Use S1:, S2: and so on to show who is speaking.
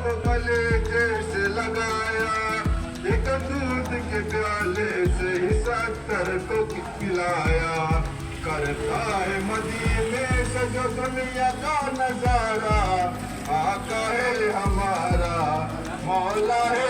S1: को
S2: गले जैसे लगाया एक दूध के प्याले से सत्तर को पिलाया करता है मदीने से जो दुनिया का नजारा। आका है हमारा मौला है